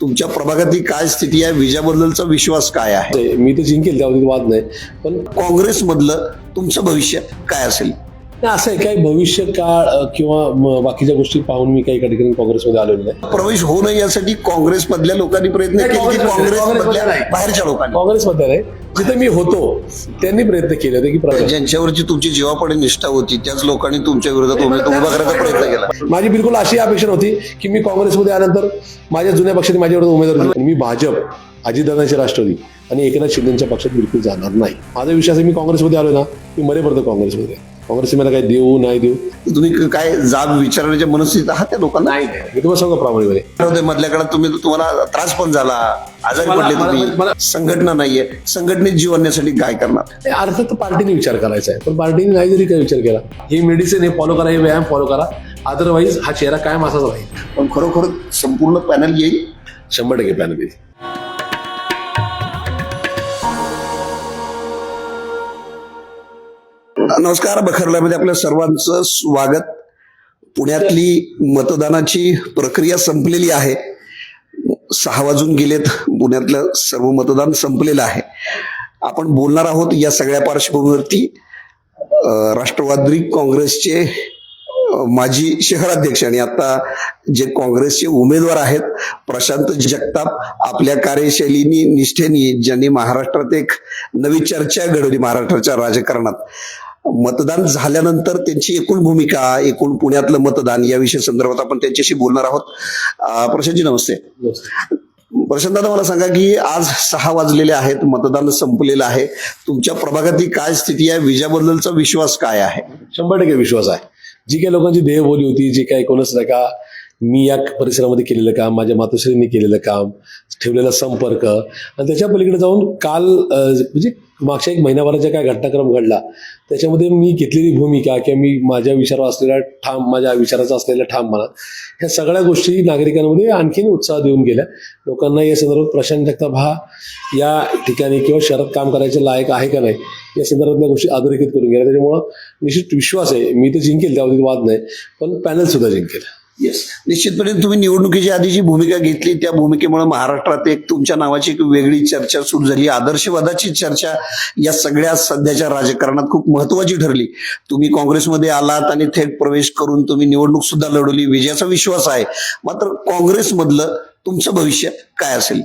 तुमच्या प्रभागातली काय स्थिती आहे? विजयाबद्दलचा विश्वास काय आहे? ते- मी तर जिंकेल त्यामध्ये वाद नाही. पण काँग्रेसमधलं तुमचं भविष्य काय असेल? नाही, असं आहे काही भविष्य काळ किंवा बाकीच्या गोष्टी पाहून मी काही ठिकाणी काँग्रेसमध्ये आलेलो नाही. प्रवेश होऊ नये यासाठी काँग्रेसमधल्या लोकांनी प्रयत्न केले की काँग्रेसमधल्या-. बाहेरच्या लोकांनी? काँग्रेसमध्ये नाही. जिथे मी होतो त्यांनी प्रयत्न केले होते की ज्यांच्यावरची तुमची जीवापणे निष्ठा होती त्याच लोकांनी तुमच्या विरोधात उमेदवार उभा करायचा प्रयत्न केला. माझी बिलकुल अशी अपेक्षा होती की मी काँग्रेसमध्ये आल्यानंतर माझ्या जुन्या पक्षाने माझ्यावर उमेदवार दिले. मी भाजप अजितदादांची राष्ट्रवादी आणि एकनाथ शिंदेच्या पक्षात बिलकुल जाणार नाही. माझा विश्वास आहे मी काँग्रेसमध्ये आलो ना मी मरेपर्यंत काँग्रेसमध्ये काँग्रेसने मला काही देऊ नाही देऊ? तुम्ही काय जाब विचारण्याच्या मनस्थितीत आहात त्या लोकांना? नाही मी तुम्हाला सांगू प्रामाणिकपणे. मधल्या काळात तुम्ही तुम्हाला त्रास पण झाला आजारी पडले तुम्ही. मला- संघटना नाहीये. संघटनेत जीव आणण्यासाठी काय करणार? अर्थात पार्टीने विचार करायचा आहे. पण पार्टीने नाही जरी काही विचार केला ही मेडिसिन हे फॉलो करा हे व्यायाम फॉलो करा. अदरवाईज हा चेहरा कायम असाच राहील. पण खरोखर संपूर्ण पॅनल येईल? शंभर टक्के पॅनल येईल. नमस्कार बखरल्यामध्ये आपल्या सर्वांचं स्वागत. पुण्यातली मतदानाची प्रक्रिया संपलेली आहे. सहा वाजून गेलेत पुण्यातलं सर्व मतदान संपलेलं आहे. आपण बोलणार आहोत या सगळ्या पार्श्वभूमीवरती राष्ट्रवादी काँग्रेसचे माजी शहराध्यक्ष आणि आता जे काँग्रेसचे उमेदवार आहेत प्रशांत जगताप आपल्या कार्यशैलीनी निष्ठेनी ज्यांनी महाराष्ट्रात एक नवी चर्चा घडवली महाराष्ट्राच्या राजकारणात. मतदान झाल्यानंतर त्यांची एकूण भूमिका एकूण पुण्यातलं मतदान याविषयी संदर्भात आपण त्यांच्याशी बोलणार आहोत. प्रशांतजी नमस्ते. प्रशांत दादा मला सांगा की आज सहा वाजलेले आहेत मतदान संपलेलं आहे. तुमच्या प्रभागातली काय स्थिती आहे? विजयाबद्दलचा विश्वास काय आहे? शंभर टक्के विश्वास आहे. जी काही लोकांची देहबोली होती जी काही कोणच नाही का मी या परिसरामध्ये केलेलं काम माझ्या मातोश्रींनी केलेलं काम ठेवलेला संपर्क. आणि त्याच्या पलीकडे जाऊन काल म्हणजे मागच्या एक महिन्याभराचा काय घटनाक्रम घडला त्याच्यामध्ये मी घेतलेली भूमिका किंवा मी माझ्या विचारावर असलेला ठाम माझ्या विचाराचा असलेला म्हणा ह्या सगळ्या गोष्टी नागरिकांमध्ये आणखीन उत्साह देऊन गेल्या. लोकांना या संदर्भात प्रशांत जगताप हा या ठिकाणी किंवा शहरात काम करायचे लायक आहे का नाही या संदर्भातल्या गोष्टी अधोरेखित करून गेल्या. त्याच्यामुळं निश्चित विश्वास आहे. मी तर जिंकेल त्यामध्ये वाद नाही. पण पॅनल सुद्धा जिंकेल. येस निश्चितपणे तुम्ही निवडणुकीच्या आधी जी भूमिका घेतली त्या भूमिकेमुळे महाराष्ट्रात एक तुमच्या नावाची एक वेगळी चर्चा सुरू झाली. आदर्शवादाची चर्चा या सगळ्या सध्याच्या राजकारणात खूप महत्वाची ठरली. तुम्ही काँग्रेसमध्ये आलात आणि थेट प्रवेश करून तुम्ही निवडणूक सुद्धा लढवली. विजयाचा विश्वास आहे. मात्र काँग्रेसमधलं तुमचं भविष्य काय असेल?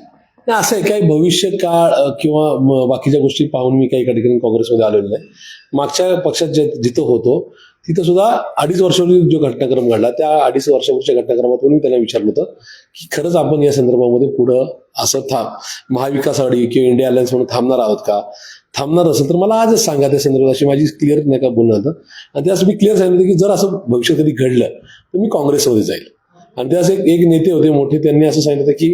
असं आहे काही भविष्य काळ किंवा बाकीच्या गोष्टी पाहून मी काही ठिकाणी काँग्रेसमध्ये आलेलो नाही. मागच्या पक्षात जे जिथं होतो तिथं सुद्धा अडीच वर्षापूर्वी जो घटनाक्रम घडला त्या अडीच वर्षापूर्वीच्या घटनाक्रमातून मी त्यांना विचारलं होतं की खरंच आपण या संदर्भामध्ये पुढं असं थांब महाविकास आघाडी किंवा इंडिया अलायन्स म्हणून थांबणार आहोत का? थांबणार असेल तर मला आजच सांगा त्या संदर्भात अशी माझी क्लिअर नाही का बोलणं होतं. आणि त्यास मी क्लिअर सांगितलं की जर असं भविष्य कधी घडलं तर मी काँग्रेसमध्ये जाईल. आणि त्यास एक एक नेते होते मोठे त्यांनी असं सांगितलं की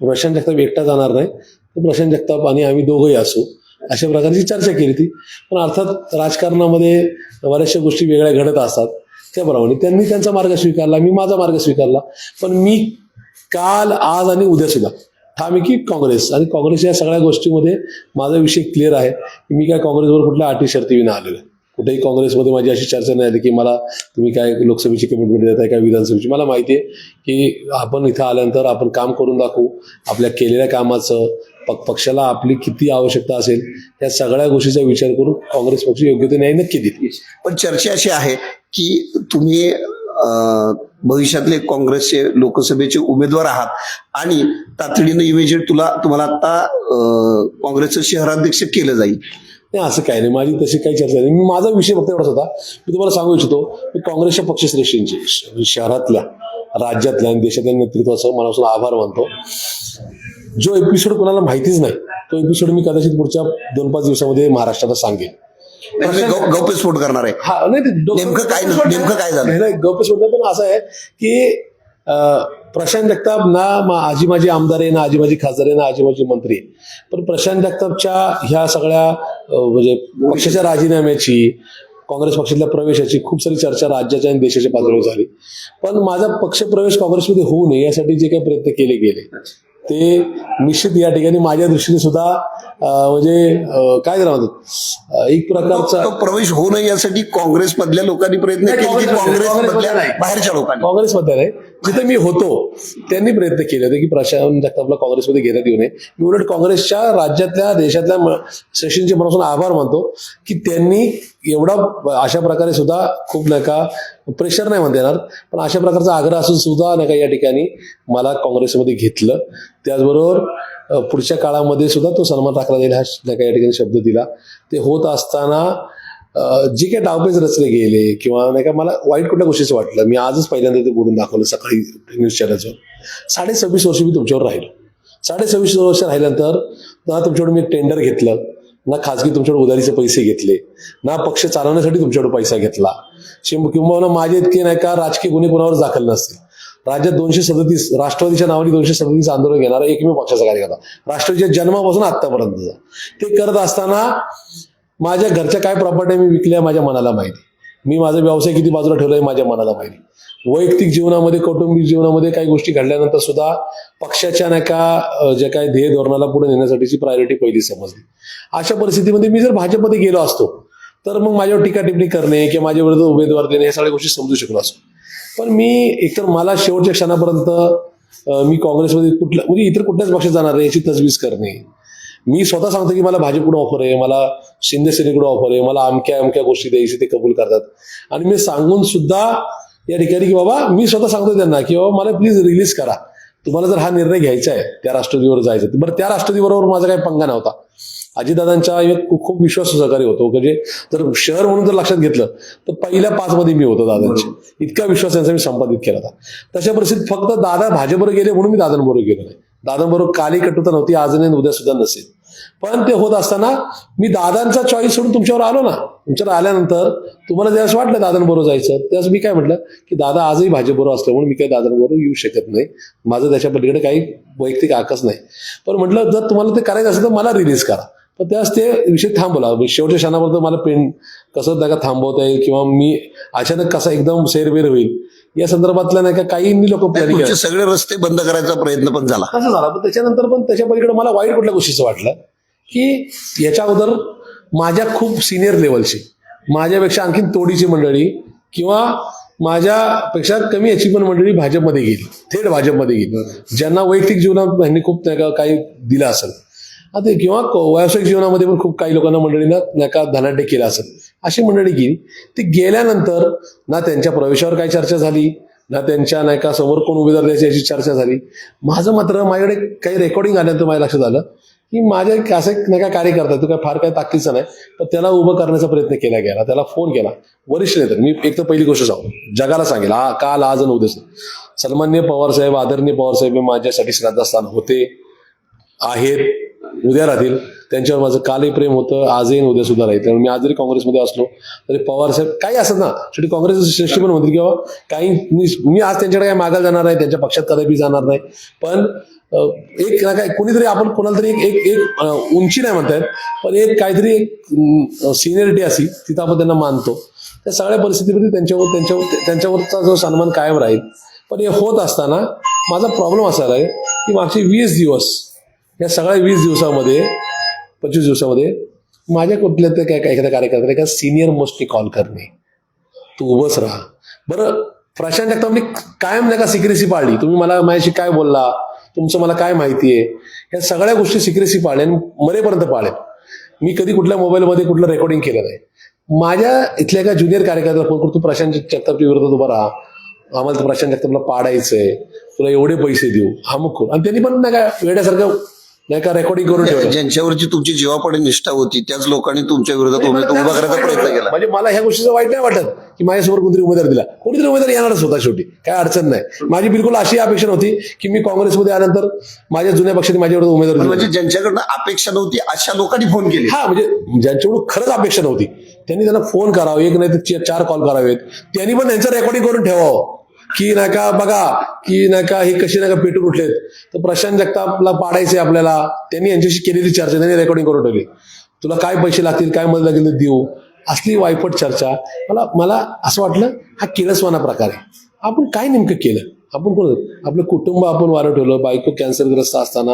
प्रशांत जगताप एकटा जाणार नाही. तर प्रशांत जगताप आणि आम्ही दोघंही असू. अशा प्रकारची चर्चा केली ती पण अर्थात राजकारणामध्ये बऱ्याचशा गोष्टी वेगळ्या घडत असतात. त्याप्रमाणे त्यांनी त्यांचा मार्ग स्वीकारला मी माझा मार्ग स्वीकारला. पण मी काल आज आणि उद्या सुद्धा ठाम की काँग्रेस आणि काँग्रेस या सगळ्या गोष्टीमध्ये माझा विषय क्लिअर आहे. की मी काय काँग्रेसवर कुठल्या अटी शर्ती विना आलेलो कुठेही काँग्रेसमध्ये माझी अशी चर्चा नाही आली की मला तुम्ही काय लोकसभेची कमिटमेंट देताय काय विधानसभेची? मला माहिती आहे की आपण इथं आल्यानंतर आपण काम करून दाखवू. आपल्या केलेल्या कामाचं पक्षाला आपली किती आवश्यकता असेल या सगळ्या गोष्टीचा विचार करून काँग्रेस पक्ष योग्य ते न्याय नक्की देतील. पण चर्चा अशी आहे की तुम्ही भविष्यातले काँग्रेसचे लोकसभेचे उमेदवार आहात आणि तातडीनं इमिजिएट तुला तुम्हाला आता काँग्रेसचं शहराध्यक्ष केलं जाईल. नाही असं काही नाही. माझी तशी काही चर्चा नाही. मी माझा विषय फक्त एवढाच होता. मी तुम्हाला सांगू इच्छितो मी काँग्रेसच्या पक्षश्रेष्ठींची शहरातल्या राज्यातल्या आणि देशातल्या नेतृत्वाचं मनापासून आभार मानतो. जो एपिसोड कोणाला माहितीच नाही तो एपिसोड मी कदाचित पुढच्या दोन पाच दिवसामध्ये महाराष्ट्राला सांगेन. गौ- गौप्यस्फोट करणार आहे. हा नाही नेमकं काय- नेमकं काय झालं? नाही, गौप्यस्फोट नाही, पण असं आहे की प्रशांत जगताप ना मा- आजी माझी आमदार आहे ना आजी माझी खासदार आहे ना आजी माझी मंत्री आहे. पण प्रशांत जगतापच्या ह्या सगळ्या म्हणजे पक्षाच्या राजीनाम्याची काँग्रेस पक्षातल्या प्रवेशाची खूप सारी चर्चा राज्याच्या आणि देशाच्या पातळीवर झाली. पण माझा पक्ष प्रवेश काँग्रेसमध्ये होऊ नये यासाठी जे काही प्रयत्न केले गेले ते निश्चित या ठिकाणी माझ्या दृष्टीने सुद्धा म्हणजे काय म्हणतात एक प्रकारचा प्रवेश होऊ नये यासाठी काँग्रेस मधल्या लोकांनी प्रयत्न केले की काँग्रेस- काँग्रेस मधल्या नाही. बाहेरच्या लोकांनी. जिथे मी होतो त्यांनी प्रयत्न केले होते की प्रशांत जगतापला काँग्रेसमध्ये घेण्यात येऊ नये. मी उलट काँग्रेसच्या राज्यातल्या देशातल्या सचिनचे मनापासून आभार मानतो की त्यांनी एवढा अशा प्रकारे सुद्धा खूप नाही का प्रेशर नाही म्हणता येणार. पण अशा प्रकारचा आग्रह असून सुद्धा नाही का या ठिकाणी मला काँग्रेसमध्ये घेतलं. त्याचबरोबर पुढच्या काळामध्ये सुद्धा तो सन्मान राखला जाईल हा काही या ठिकाणी शब्द दिला. ते होत असताना जे काही डावपेच रचले गेले किंवा नाही का मला वाईट कुठल्या गोष्टीचं वाटलं? मी आजच पहिल्यांदा ते बोलून दाखवलं सकाळी न्यूज चॅनलवर साडे सव्वीस वर्ष मी तुमच्यावर राहिलो. साडे सव्वीस वर्ष राहिल्यानंतर ना तुमच्याकडून मी टेंडर घेतलं ना खाजगी तुमच्याकडे उधारीचे पैसे घेतले ना पक्ष चालवण्यासाठी तुमच्याकडे पैसा घेतला. किंवा माझे इतके नाही का राजकीय गुन्हे कोणावर दाखल नसतील. राज्यात दोनशे सदतीस राष्ट्रवादीच्या नावाने दोनशे सदतीस आंदोलन घेणारा एकमेव पक्षाचा कार्यकर्ता. राष्ट्रवादीच्या जन्मापासून आतापर्यंत ते करत असताना माझ्या घरच्या काय प्रॉपर्टी मी विकल्या माझ्या मनाला माहिती. मी माझा व्यवसाय किती बाजूला ठेवलाय माझ्या मनाला माहिती. वैयक्तिक जीवनामध्ये कौटुंबिक जीवनामध्ये काही गोष्टी घडल्यानंतर सुद्धा पक्षाच्या नाही का ज्या जे काही ध्येय धोरणाला पुढे नेण्यासाठीची प्रायोरिटी पहिली समजली. अशा परिस्थितीमध्ये मी जर भाजपमध्ये गेलो असतो तर मग माझ्यावर टीका टिप्पणी करणे किंवा माझ्या विरुद्ध उमेदवार देणे या सगळ्या गोष्टी समजू शकलो असतो. पण मी एकतर मला शेवटच्या क्षणापर्यंत मी काँग्रेसमध्ये कुठल्या म्हणजे इतर कुठल्याच पक्षात जाणार नाही याची तजवीज करणे. मी स्वतः सांगतो की मला भाजपकडून ऑफर आहे मला शिंदे सेनेकडून ऑफर आहे मला अमक्या अमक्या गोष्टी द्यायची ते कबूल करतात. आणि मी सांगून सुद्धा या ठिकाणी की बाबा मी स्वतः सांगतो त्यांना की बाबा मला प्लीज रिलीज करा. तुम्हाला जर हा निर्णय घ्यायचा आहे त्या राष्ट्रवादीवर जायचं बरं त्या राष्ट्रवादीबरोबर माझा काही पंगा नव्हता. अजितदादांच्या खूप खूप विश्वास सहकारी होतो. म्हणजे जर शहर म्हणून जर लक्षात घेतलं तर पहिल्या पाच मध्ये मी होतो दादांचे. इतका विश्वास त्यांचा मी संपादित केला होता. तशा परिस्थितीत फक्त दादा भाजपवर गेले म्हणून मी दादांबरोबर गेलो नाही. दादांबरोबर काली कटुता नव्हती आज नाही उद्या सुद्धा नसेल. पण ते होत असताना मी दादांचा चॉईस सोडून तुमच्यावर आलो ना. तुमच्यावर आल्यानंतर तुम्हाला ज्यावेळेस वाटलं दादांबरोबर जायचं त्यावेळेस मी काय म्हटलं की दादा आजही भाजपबरोबर असल्यामुळे मी काही दादांबरोबर येऊ शकत नाही. माझं त्याच्या पलीकडे काही वैयक्तिक आकच नाही. पण म्हटलं जर तुम्हाला ते करायचं असेल तर मला रिलीज करा. पण त्यावेळेस ते विषय थांबवला. शेवटच्या क्षणापर्यंत मला पेन कसं त्या का थांबवता येईल किंवा मी अचानक कसा एकदम सेरवेर होईल या संदर्भातल्या नाही का काही लोक प्लॅनिंग सगळे रस्ते बंद करायचा प्रयत्न पण झाला. असं झालं. पण त्याच्यानंतर पण त्याच्या पलीकडे मला वाईट कुठल्या गोष्टीचं वाटलं की याच्या अगोदर माझ्या खूप सिनियर लेवलची माझ्यापेक्षा आणखीन तोडीची मंडळी किंवा माझ्यापेक्षा कमी याची पण मंडळी भाजपमध्ये गेली. थेट भाजपमध्ये गेली. ज्यांना वैयक्तिक जीवनात यांनी खूप काही दिलं असेल. आता किंवा क- व्यावसायिक जीवनामध्ये पण खूप काही लोकांना मंडळींना ना का धनाढ्य केलं असेल. अशी मंडळी गेली. ती गेल्यानंतर ना त्यांच्या प्रवेशावर काय चर्चा झाली ना त्यांच्या नायका समोर कोण उमेदवार द्यायची याची चर्चा झाली. माझं मात्र माझ्याकडे काही रेकॉर्डिंग आल्यानंतर माझ्या लक्षात आलं की माझ्या असं एक नाही का कार्यकर्ता तो काय फार काय ताकदीचं नाही तर त्याला उभं करण्याचा प्रयत्न केला गेला त्याला फोन केला. वरिष्ठ नेते मी एक तर पहिली गोष्ट सांगू जगाला सांगेल हा काल आज आणि उद्या सन्मान्य पवार साहेब आदरणीय पवार साहेब हे माझ्यासाठी श्रद्धास्थान होते आहेत. उद्या राहतील. त्यांच्यावर माझं कालही प्रेम होतं आजही उद्या सुद्धा राहील. त्यामुळे मी आज जरी काँग्रेसमध्ये असलो तरी पवार साहेब काही असत ना शेवटी काँग्रेसचे श्रेष्ठी पण म्हणतील किंवा काही मी मी आज त्यांच्याकडे काही मागायला जाणार नाही त्यांच्या पक्षात कदापि जाणार नाही. पण एक ना काय कोणीतरी आपण कोणाला तरी एक एक उंची नाही म्हणतायत पण एक काहीतरी एक सिनियरिटी अशी तिथं आपण त्यांना मानतो. त्या सगळ्या परिस्थितीमध्ये त्यांच्यावर त्यांच्यावर त्यांच्यावरचा जो सन्मान कायम राहील. पण हे होत असताना माझा प्रॉब्लेम असा आहे की मागचे वीस दिवस या सगळ्या वीस दिवसामध्ये पंचवीस दिवसामध्ये माझ्या कुठल्या तरी काय एखाद्या कार्यकर्त्याला एका सिनियर मोस्टनी कॉल करणे. तू उभंच राहा. बरं प्रशांत जगतापने कायम नाही का सिक्रेसी पाळली. तुम्ही मला माझ्याशी काय बोलला? तुमचं मला काय माहिती आहे? या सगळ्या गोष्टी सिक्रेसी पाळल्या आणि मरेपर्यंत पाळेल मी कधी कुठल्या मोबाईलमध्ये कुठलं रेकॉर्डिंग केलं नाही. माझ्या इथल्या एका ज्युनियर कार्यकर्त्याला फोन करतो प्रशांत जगतापच्या विरोधात उभा राहा. आम्हाला प्रशांत जगतापला पाडायचंय. तुला एवढे पैसे देऊ. अमुक करू. आणि त्यांनी पण नाही का वेड्यासारखं नाही का रेकॉर्डिंग करून ठेवलं? ज्यांच्यावरची तुमची जीवापाडी निष्ठा होती त्याच लोकांनी तुमच्या विरोधात उमेदवार उभा करायचा प्रयत्न केला. म्हणजे मला ह्या गोष्टीचं वाईट नाही वाटत की माझ्यासमोर कोणतरी उमेदवार दिला. कोणीतरी उमेदवार येणारच होता शेवटी. काय अडचण नाही. माझी बिलकुल अशी अपेक्षा नव्हती की मी काँग्रेसमध्ये आल्यानंतर माझ्या जुन्या पक्षाने माझ्यावर उमेदवार दिला. म्हणजे ज्यांच्याकडनं अपेक्षा नव्हती अशा लोकांनी फोन केले. हा म्हणजे ज्यांच्याकडून खरंच अपेक्षा नव्हती. त्यांनी त्यांना फोन करावा. एक नाही तर चार कॉल करावेत. त्यांनी पण त्यांचं रेकॉर्डिंग करून ठेवावं. की नाही का बघा की नाही का हे कशी नका पेटून उठलेत तर प्रशांत जगतापला पाडायचे आपल्याला. त्यांनी यांच्याशी केलेली चर्चा त्यांनी रेकॉर्डिंग करून ठेवली. तुला काय पैसे लागतील काय मदत लागेल ते देऊ. असली वायपट चर्चा. मला मला असं वाटलं हा किळसवाना प्रकार आहे. आपण काय नेमकं केलं? आपण कोण? आपलं कुटुंब आपण वारं ठेवलं बायको कॅन्सरग्रस्त असताना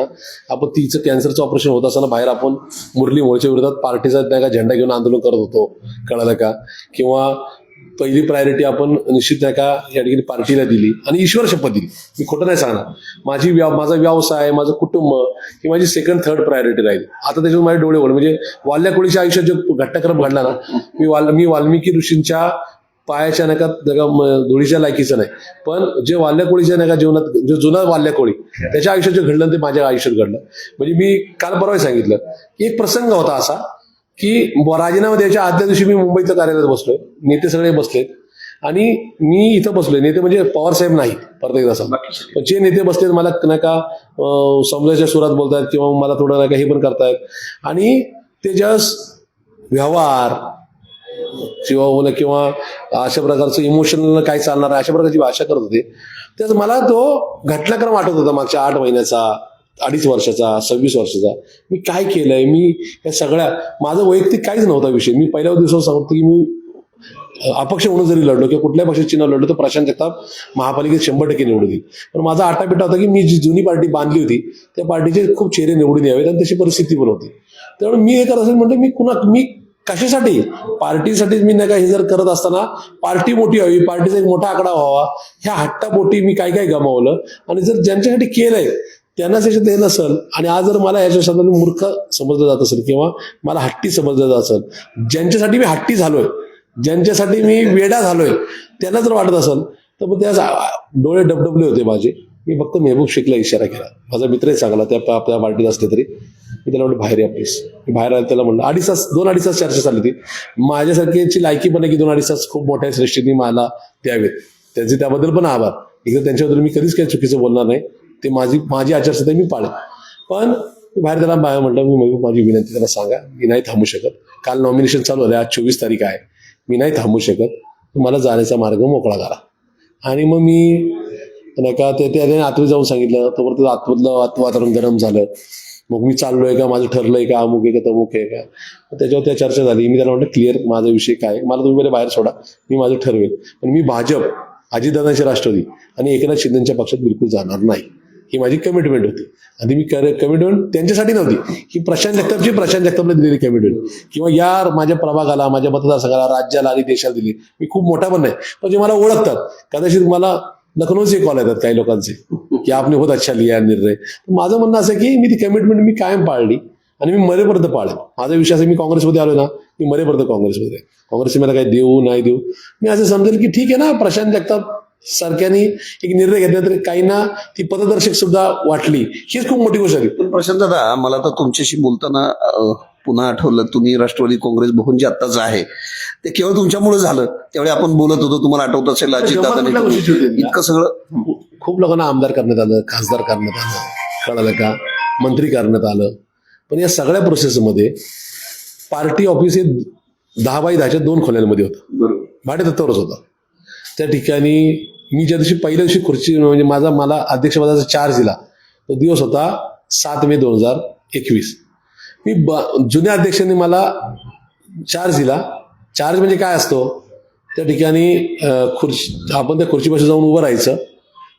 आपण तिचं कॅन्सरचं ऑपरेशन होत असताना बाहेर आपण मुरली मोळच्या विरोधात पार्टीचा त्या का झेंडा घेऊन आंदोलन करत होतो. कळालं का? किंवा पहिली प्रायोरिटी आपण निश्चित नाही का या ठिकाणी पार्टीला दिली. आणि ईश्वर शपथ दिली. मी खोटं नाही सांगणार. माझी व्या माझा व्यवसाय माझं कुटुंब ही माझी सेकंड थर्ड प्रायोरिटी राहील. आता त्याच्यावर माझे डोळे ओढ म्हणजे वाल्या कोळीच्या आयुष्यात जो घटनाक्रम घडला ना मी वाल मी वाल्मिकी ऋषींच्या पायाच्या नका नका धुळीच्या लायकीचं नाही. पण जे वाल्याकोळीच्या नका जीवनात जो जुना वाल्याकोळी त्याच्या आयुष्यात जे घडलं ते माझ्या आयुष्यात घडलं. म्हणजे मी काल परवा सांगितलं की एक प्रसंग होता असा. की राजीनामा द्यायच्या आदल्या दिवशी मी मुंबईतल्या कार्यालयात बसलोय. नेते सगळे बसलेत. आणि मी इथं बसलोय. नेते म्हणजे पवार साहेब नाही परत एकदा सांग जे नेते बसलेत मला नाही का समजायच्या सुरात बोलतायत किंवा मला थोडं नाही का हे पण करतायत. आणि ते जस्ट व्यवहार किंवा किंवा अशा प्रकारचं इमोशनल काय चालणार आहे अशा प्रकारची भाषा करत होते त्यात मला तो घटनाक्रम आठवत होता मागच्या आठ महिन्याचा. अडीच वर्षाचा सव्वीस वर्षाचा. मी काय केलंय? मी या सगळ्या माझं वैयक्तिक काहीच नव्हता विषय. मी पहिल्या दिवसावर सांगतो की मी अपक्ष म्हणून जरी लढलो किंवा कुठल्या पक्षाची चिन्ह लढलो तर प्रशांत जगताप महापालिकेत शंभर टक्के निवडून येईल. पण माझा आटापिटा होता की मी जी जुनी पार्टी बांधली होती त्या पार्टीचे खूप चेहरे निवडून यावेत आणि तशी परिस्थिती पण होती. त्यामुळे मी हे करत असेल म्हणजे मी कुणा मी कशासाठी? पार्टीसाठी मी नाही का हे जर करत असताना पार्टी मोठी व्हावी पार्टीचा एक मोठा आकडा व्हावा ह्या हट्टापोटी मी काय काय गमावलं? आणि जर ज्यांच्यासाठी केलंय त्यांनाच याच्यात हे नसल आणि आज जर मला याच्या शब्दाने मूर्ख समजलं जात असेल किंवा मला हट्टी समजलं जात असेल. ज्यांच्यासाठी मी हट्टी झालोय ज्यांच्यासाठी मी वेडा झालोय त्यांना जर वाटत असेल तर मग त्या डोळे डबडबले होते माझे. मी फक्त मेहबूब शेखला इशारा केला. माझा मित्रही सांगला त्या आपल्या पार्टीत असले तरी. मी त्याला म्हणलं बाहेर या प्लीज मी बाहेर आले त्याला म्हणलं अडीच तास दोन अडीच तास चर्चा चालली होती. माझ्यासारख्याची लायकी पण आहे की दोन अडीच तास खूप मोठ्या श्रेष्ठींनी मला द्यावेत. त्यांचे त्याबद्दल पण आभार. एकदा त्यांच्याबद्दल मी कधीच काही चुकीचं बोलणार नाही. ते माझी माझी आचारसंहिता मी पाळेन. पण मी बाहेर त्याला बाहेर म्हटलं मी महबूब माझी विनंती त्याला सांगा मी नाही थांबू शकत. काल नॉमिनेशन चालू झालं आज चोवीस तारीख आहे. मी नाही थांबू शकत. मला जाण्याचा मार्ग मोकळा करा. आणि मग मी नाही का ते त्याने आतमध्ये जाऊन सांगितलं. तोपर्यंत आतमधलं वातावरण गरम झालं. मग मी चाललोय का माझं ठरलंय का अमुक आहे का तमुक आहे का? त्याच्यावर त्या चर्चा झाली. मी त्याला म्हटलं क्लिअर माझा विषय काय? मला तुम्ही पहिले बाहेर सोडा. मी माझं ठरवेल. पण मी भाजप अजितदादांची राष्ट्रवादी आणि एकनाथ शिंदेच्या पक्षात बिलकुल जाणार नाही. ही माझी कमिटमेंट होती. आणि मी कमिटमेंट त्यांच्यासाठी नव्हती. ही प्रशांत जगतापची प्रशांत जगतापला दिलेली कमिटमेंट किंवा या माझ्या प्रभागाला माझ्या मतदारसंघाला राज्याला आणि देशाला दिली. मी खूप मोठा पण नाही. पण जे मला ओळखतात कदाचित मला लखनौचे कॉल येतात काही लोकांचे की आपने होत अच्छा लिया निर्णय. माझं म्हणणं असं की मी ती कमिटमेंट मी कायम पाळली आणि मी मरेपर्यंत पाळेन माझा विश्वास आहे मी काँग्रेसमध्ये आलो ना मी मरेपर्यंत काँग्रेसमध्ये काँग्रेस मला काही देऊ नाही देऊ. मी असं समजेल की ठीक आहे ना प्रशांत जगताप सारख्यानी एक निर्णय घेतला तरी काहींना ती पथदर्शक सुद्धा वाटली. हीच खूप मोठी गोष्ट पण प्रशांत दादा मला तर तुमच्याशी बोलताना पुन्हा आठवलं तुम्ही राष्ट्रवादी काँग्रेस भवन जे आत्ताच आहे ते केवळ तुमच्यामुळे झालं. त्यावेळी आपण बोलत होतो तुम्हाला आठवत असेल? इतकं सगळं खूप लोकांना आमदार करण्यात आलं खासदार करण्यात आलं कळालं का? मंत्री करण्यात आलं. पण या सगळ्या प्रोसेसमध्ये पार्टी ऑफिस हे दहा बाय दहाच्या दोन खोल्यांमध्ये होतं. भाडे दत्तावरच होता. त्या ठिकाणी मी ज्या दिवशी पहिल्या दिवशी खुर्ची म्हणजे माझा मला अध्यक्षपदाचा चार्ज दिला तो दिवस होता सात मे दोन हजार एकवीस. मी ब- जुन्या अध्यक्षांनी मला चार्ज दिला. चार्ज म्हणजे काय असतो? त्या ठिकाणी खुर्ची आपण त्या खुर्चीपाशी जाऊन उभं राहायचं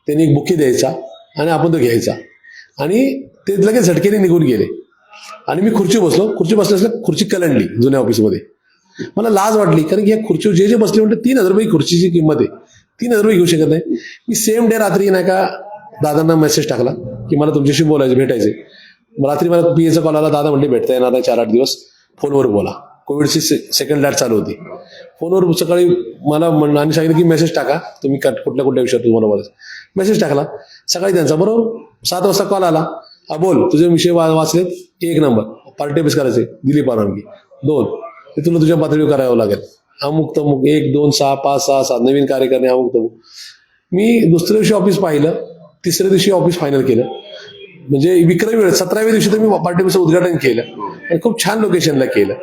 त्यांनी एक बुकी द्यायचा आणि आपण तो घ्यायचा. आणि ते लगेच झटकेने निघून गेले. आणि मी खुर्ची बसलो. खुर्ची बसल्या खुर्ची कलंडली जुन्या ऑफिसमध्ये मला लाज वाटली कारण की या खुर्चीवर जे जे बसले म्हणते तीन हजार रुपये खुर्चीची किंमत आहे. तीन हजार रुपये घेऊ शकत नाही. मी सेम डे रात्री नाही का दादांना मेसेज टाकला की मला तुमच्याशी बोलायचं भेटायचे रात्री मला पी एचा कॉल आला दादा म्हणले भेटता येणार नाही चार आठ दिवस. फोनवर बोला. कोविडची सेकंड लाट चालू होती. फोनवर सकाळी मला म्हणलं आणि सांगितलं की मेसेज टाका तुम्ही कुठल्या कुठल्या विषयात तुम्हाला बोलायचं मेसेज टाकला. सकाळी त्यांचा बरोबर सात वाजता कॉल आला. हा बोल तुझे विषय वाचलेत एक नंबर. पार्टी ऑफिस करायचे दिली परवानगी दोन. ते तुला तुझ्या पातळीवर करावं लागेल. अमुक तमुक एक दोन सहा पाच सहा सात नवीन कार्य करणे अमुक तमुक. मी दुसऱ्या दिवशी ऑफिस पाहिलं तिसऱ्या दिवशी ऑफिस फायनल केलं. म्हणजे विक्रमी वेळ सतराव्या दिवशी तर मी पार्टी उद्घाटन केलं. आणि खूप छान लोकेशनला केलं.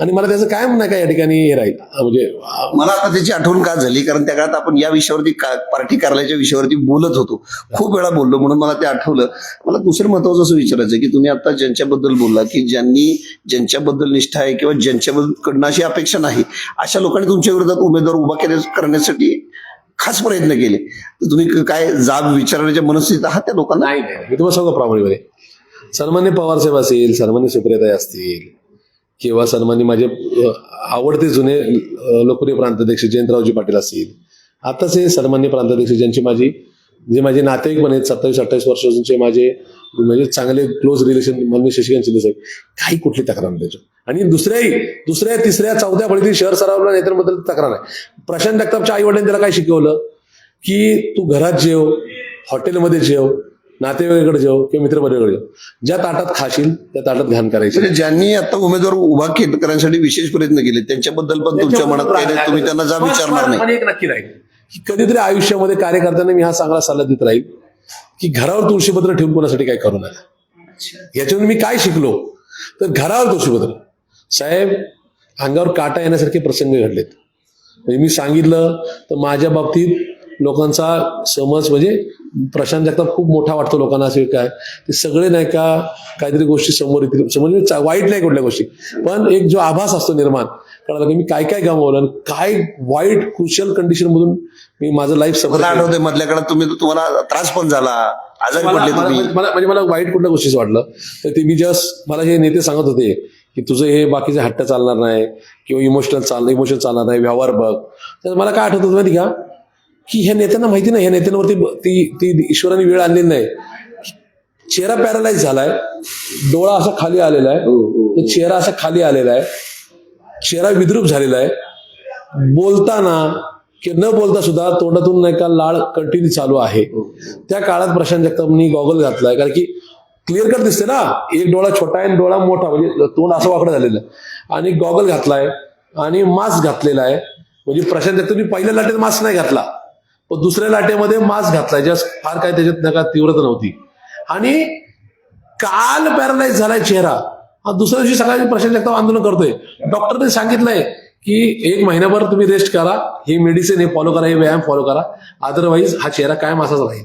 आणि मला त्याचं काय म्हणणं काय या ठिकाणी हे राहील. म्हणजे मला आता त्याची आठवण का झाली? कारण त्या काळात आपण या विषयावरती पार्टी कार्यालयाच्या विषयावरती बोलत होतो. खूप वेळा बोललो म्हणून मला ते आठवलं. मला दुसरं महत्वाचं असं विचारायचं की तुम्ही आता ज्यांच्याबद्दल बोलला की ज्यांनी ज्यांच्याबद्दल निष्ठा आहे किंवा ज्यांच्याबद्दल कडनं अशी अपेक्षा नाही अशा लोकांनी तुमच्या विरोधात उमेदवार उभा केल्या करण्यासाठी खास प्रयत्न केले. तर तुम्ही काय जाब विचारण्याच्या मनस्थितीत आहात त्या लोकांना? नाही नाही. मी तुम्हाला सांगू प्रामाणिकपणे. सन्मान्य पवारसाहेब असेल सन्मान्य सुप्रियाताई असतील किंवा सन्मान्य माझे आवडते जुने लोकप्रिय प्रांताध्यक्ष जयंतरावजी पाटील असतील आताच हे सन्मान्य प्रांताध्यक्ष ज्यांची माझी जे माझे नातेवाईक पण आहेत सत्तावीस अठ्ठावीस वर्षाचे माझे म्हणजे चांगले क्लोज रिलेशन माननीय शशिकांत शिंदे साहेब काही कुठली तक्रार नाही त्याच्यात. आणि दुसऱ्याही दुसऱ्या तिसऱ्या चौथ्या फळीतील शहर सरावला नेत्यांबद्दल तक्रार आहे प्रशांत जगतापच्या आई वडिलांनी त्याला काय शिकवलं? की तू घरात जेव हॉटेलमध्ये जेव नातेवाईकडे जेव किंवा मित्रपरिवाराकडे जेव. ज्या ताटात खाशील त्या ताटात घाण करायची. म्हणजे ज्यांनी आता उमेदवार उभा करण्यासाठी विशेष प्रयत्न केले त्यांच्याबद्दल पण तुमच्या मनात काही नाही तुम्ही त्यांना जा विचारणार नाही. एक नक्की राहील. की कधीतरी आयुष्यामध्ये कार्य करताना मी हा चांगला सल्ला देत राहील की घरावर तुळशीपत्र ठेवून कोणासाठी काय करू नका. याच्यातून मी काय शिकलो? तर घरावर तुळशीपत्र साहेब अंगावर काटा येण्यासारखे प्रसंग घडलेत. म्हणजे मी सांगितलं तर माझ्या बाबतीत लोकांचा समज म्हणजे प्रशांत जगताप खूप मोठा वाटतो लोकांना असे काय. ते सगळे नाही का काहीतरी गोष्टी समोर येतील. समोर म्हणजे वाईट नाही कुठल्या गोष्टी. पण एक जो आभास असतो निर्माण कळाला की मी काय काय गमावलं आणि काय वाईट क्रुशियल कंडिशन मधून मी माझं लाईफ सफर आठवते मधल्या काळात तुम्ही तुम्हाला त्रास पण झाला आजारी मला पडले म्हणजे मला वाईट कुठल्या गोष्टीचं वाटलं? तर ते मी जस्ट मला हे नेते सांगत होते की तुझं हे बाकीचे हट्ट चालणार नाही किंवा इमोशनल चालणार इमोशन चालणार नाही व्यवहार बघ. तर मला काय आठवत होतं माहिती का? की ह्या नेत्यांना माहिती नाही ह्या नेत्यांवरती ती ती ईश्वराने वेळ आणलेली नाही. चेहरा पॅरालाइज झालाय डोळा असा खाली आलेला आहे चेहरा असा खाली आलेला आहे. चेहरा विद्रूप झालेला आहे. बोलताना की न बोलता सुद्धा तोंडातून नाही का लाळ कंटिन्यू चालू आहे. त्या काळात प्रशांत जगतापनी गॉगल घातलाय. कारण की क्लिअर कट दिसते ना. एक डोळा छोटा आहे आणि डोळा मोठा. म्हणजे तोंड असं वाकडं झालेलं. आहे आणि गॉगल घातलाय आणि मास्क घातलेला आहे. म्हणजे प्रशांत जगतापनी पहिल्या लाटेत मास्क नाही घातला. पण दुसऱ्या लाटेमध्ये मास्क घातलाय. जस्ट फार काय त्याच्यात नका तीव्रता नव्हती. आणि काल पॅरालाइज झालाय चेहरा. दुसऱ्या दिवशी सकाळी प्रशांत जगताप आंदोलन करतोय. डॉक्टरने सांगितलंय की एक महिनाभर तुम्ही रेस्ट करा हे मेडिसिन हे फॉलो करा हे व्यायाम फॉलो करा. अदरवाईज हा चेहरा कायम असाच राहील.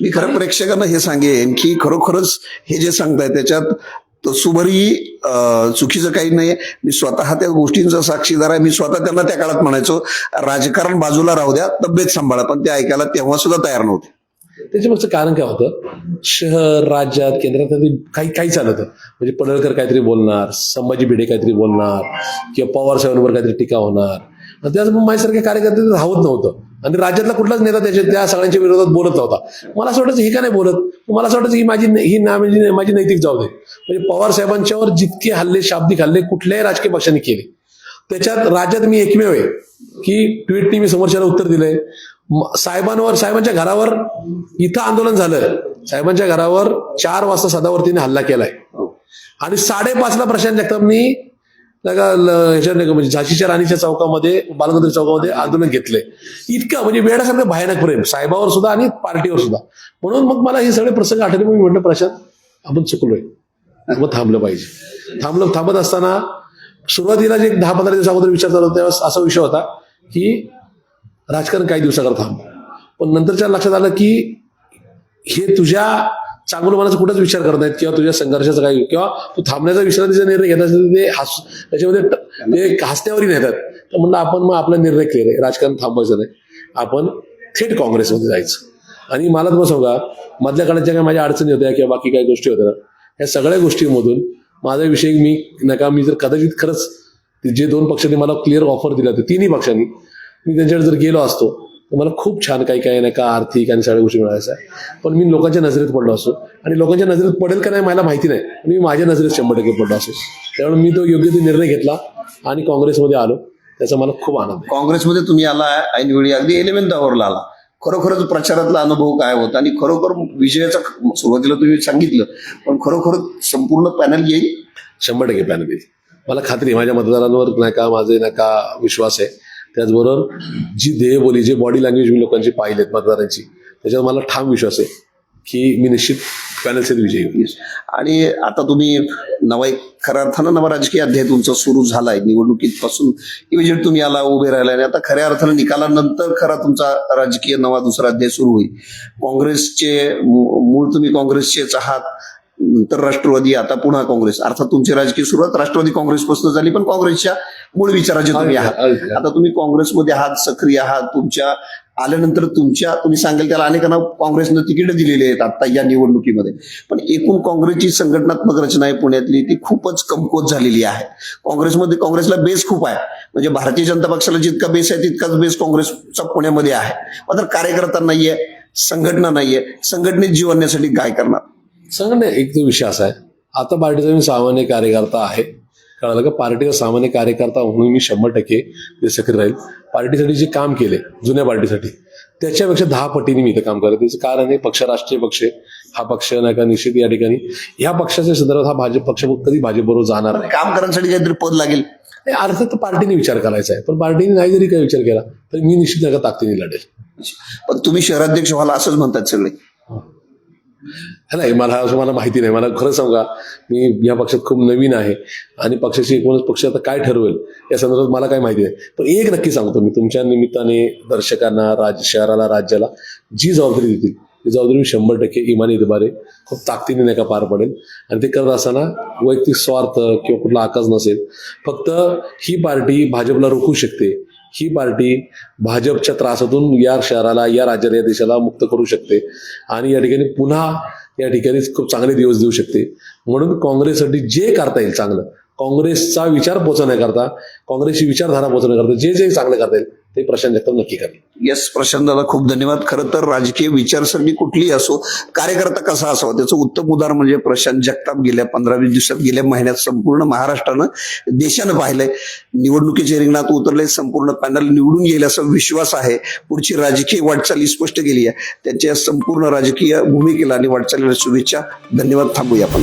मी खरं प्रेक्षकांना हे सांगेन की खरोखरच हे जे सांगताय त्याच्यात तसुभरी अं, चुकीचं काही नाही मी स्वतः त्या गोष्टींचा साक्षीदार आहे. मी स्वतः त्यांना त्या काळात म्हणायचो राजकारण बाजूला राहू द्या तब्येत सांभाळा. पण ते ऐकायला तेव्हा सुद्धा तयार नव्हते. त्याच्यामागचं कारण काय होतं? शहर राज्यात केंद्रात काही काही चालत म्हणजे पडळकर काहीतरी बोलणार संभाजी भिडे काहीतरी बोलणार किंवा पवार साहेबांवर काहीतरी टीका होणार. आणि त्याच माझ्यासारखे कार्यकर्ते ते राहत नव्हतं. आणि राज्यातला कुठलाच नेता त्याच्या त्या सगळ्यांच्या विरोधात बोलत नव्हता. मला असं वाटायचं हे का नाही बोलत? मला असं वाटायचं ही माझी ही ना म्हणजे माझी नैतिक जाऊ दे म्हणजे पवार साहेबांच्यावर जितके हल्ले शाब्दिक हल्ले कुठल्याही राजकीय पक्षाने केले. त्याच्यात राज्यात मी एकमेव आहे की ट्विटनी मी समोरच्याला उत्तर दिलंय. साहेबांवर साहेबांच्या घरावर इथं आंदोलन झालं. साहेबांच्या घरावर चार वाजता सदावर्तीने हल्ला केलाय. आणि साडेपाचला प्रशांत जगतापनी म्हणजे झाशीच्या राणीच्या चौकामध्ये बालगंधरी चौकामध्ये आंदोलन घेतलंय. इतकं म्हणजे वेळासारखं भयानक प्रेम. साहेबावर सुद्धा आणि पार्टीवर सुद्धा. म्हणून मग मला हे सगळे प्रसंग आठवले मग मी म्हटलं प्रशांत आपण चुकलोय. मग थांबलं पाहिजे. थांबलं थांबत असताना सुरुवातीला जे दहा पंधरा दिवस अगोदर विचार चालू होता त्यावेळेस असा विषय होता की राजकारण काही दिवसाकर थांब. पण नंतरच्या लक्षात आलं की हे तुझ्या चांगलं मनाचा कुठंच विचार करत नाहीत किंवा तुझ्या संघर्षाचा काही किंवा तू थांबण्याचा विश्रांतीचा निर्णय घेत असेल ते हस त्याच्यामध्ये ते हसण्यावरही नेतात. तर म्हणलं आपण मग आपला निर्णय क्लिअर आहे. राजकारण थांबवायचं नाही. आपण थेट काँग्रेसमध्ये जायचं. आणि मला तुम्हाला सांगा मधल्या काळात ज्या काही माझ्या अडचणी होत्या किंवा बाकी काही गोष्टी होत्या ना, या सगळ्या गोष्टींमधून माझा विषय मी नका मी जर कदाचित खरंच जे दोन पक्षांनी मला क्लिअर ऑफर दिला होता तिन्ही पक्षांनी मी त्यांच्याकडे जर गेलो असतो तर मला खूप छान काही काही नाही का आर्थिक आणि सगळ्या गोष्टी मिळायच्या पण मी लोकांच्या नजरेत पडलो असो आणि लोकांच्या नजरेत पडेल का नाही मला माहिती नाही. पण मी माझ्या नजरेत शंभर टक्के पडलो असो त्यामुळे मी तो योग्य तो निर्णय घेतला आणि काँग्रेसमध्ये आलो. त्याचा मला खूप आनंद काँग्रेसमध्ये तुम्ही आला ऐनवेळी अगदी इलेव्हन्थ आवरला आला. खरोखरच प्रचारातला अनुभव काय होता? आणि खरोखर विजयाचा सुरुवातीला तुम्ही सांगितलं पण खरोखर संपूर्ण पॅनल येईल? शंभर टक्के पॅनल येईल. मला खात्री माझ्या मतदारांवर नाही का माझे नाही का विश्वास आहे. त्याचबरोबर जी देहबोली जे बॉडी लँग्वेज मी लोकांची पाहिलेत मतदारांची त्याच्यावर मला ठाम विश्वास आहे की मी निश्चित पॅनलचे विजयी होईल. आणि आता तुम्ही नवा एक खऱ्या अर्थानं नवा राजकीय अध्याय तुमचा सुरू झालाय. निवडणुकीपासून इमिजिएट तुम्ही आला उभे राहिला आणि आता खऱ्या अर्थानं निकालानंतर खरा तुमचा राजकीय नवा दुसरा अध्याय सुरू होईल. काँग्रेसचे मूळ तुम्ही काँग्रेसचेच आहात. तर राष्ट्रवादी आता पुन्हा काँग्रेस. अर्थात तुमची राजकीय सुरुवात राष्ट्रवादी काँग्रेसपासून झाली पण काँग्रेसच्या मूळ विचाराचे तुम्ही आहात. आता तुम्ही काँग्रेसमध्ये आहात सक्रिय आहात तुमच्या आल्यानंतर तुमच्या तुम्ही सांगाल त्याला अनेकांना काँग्रेसनं तिकीट दिलेली आहेत आता या निवडणुकीमध्ये. पण एकूण काँग्रेसची संघटनात्मक रचना आहे पुण्यातली ती खूपच कमकुवत झालेली आहे. काँग्रेसमध्ये काँग्रेसला बेस खूप आहे. म्हणजे भारतीय जनता पक्षाला जितका बेस आहे तितकाच बेस काँग्रेसचा पुण्यामध्ये आहे. मात्र कार्यकर्ता नाहीये संघटना नाहीये. संघटनेत जीवनण्यासाठी काय करणार? सांगा एक तो असा आहे. आता पार्टीचा मी सामान्य कार्यकर्ता आहे. कळालं का? पार्टीचा सामान्य कार्यकर्ता म्हणून मी शंभर टक्के ते सक्रिय राहील. पार्टीसाठी जे काम केले जुन्या पार्टीसाठी त्याच्यापेक्षा दहा पटीने मी इथं काम करत त्याचं कारण आहे पक्ष राष्ट्रीय पक्ष आहे. हा पक्ष नाही का निश्चित या ठिकाणी. ह्या पक्षाच्या संदर्भात हा भाजप पक्ष कधी भाजपबरोबर जाणार नाही. काम करण्यासाठी काहीतरी पद लागेल. नाही, अर्थात तर पार्टीने विचार करायचा आहे. पण पार्टीने नाही जरी काही विचार केला तरी मी निश्चित नका ताकदीने लढेल. पण तुम्ही शहराध्यक्ष व्हाल असंच म्हणतात सगळे. नाही मला असं मला माहिती नाही. मला खरं सांगा मी या पक्षात खूप नवीन आहे आणि पक्षाची एकूणच पक्ष आता काय ठरवेल या संदर्भात मला काही माहिती नाही. पण एक नक्की सांगतो मी तुमच्या निमित्ताने दर्शकांना राज्य शहराला राज्याला जी जबाबदारी देतील ती जबाबदारी मी शंभर टक्के इमानी इतबारे खूप ताकदीने नाही का पार पडेल. आणि ते करत असताना वैयक्तिक स्वार्थ किंवा कुठला आकाश नसेल फक्त ही पार्टी भाजपला रोखू शकते ही पार्टी भाजपच्या त्रासातून या शहराला या राज्याला या देशाला मुक्त करू शकते. आणि या ठिकाणी पुन्हा या ठिकाणी खूप चांगले दिवस देऊ शकते. म्हणून काँग्रेससाठी जे करता येईल चांगलं. काँग्रेसचा विचार पोचवण्याकरता काँग्रेसची विचारधारा पोचवण्याकरता जे जे चांगलं करता येईल ते प्रशांत जगताप नक्की करेल. येस प्रशांत दादा खूप धन्यवाद. खरं तर राजकीय विचारसरणी कुठलीही असो कार्यकर्ता कसा असावा त्याचं उत्तम उदाहरण म्हणजे प्रशांत जगताप गेल्या पंधरा वीस दिवसात गेल्या महिन्यात संपूर्ण महाराष्ट्रानं देशानं पाहिलंय. निवडणुकीच्या रिंगणात उतरले संपूर्ण पॅनल निवडून येईल असा विश्वास आहे. पुढची राजकीय वाटचाली स्पष्ट केली आहे. त्यांच्या संपूर्ण राजकीय भूमिकेला आणि वाटचालीला शुभेच्छा. धन्यवाद. थांबूया आपण.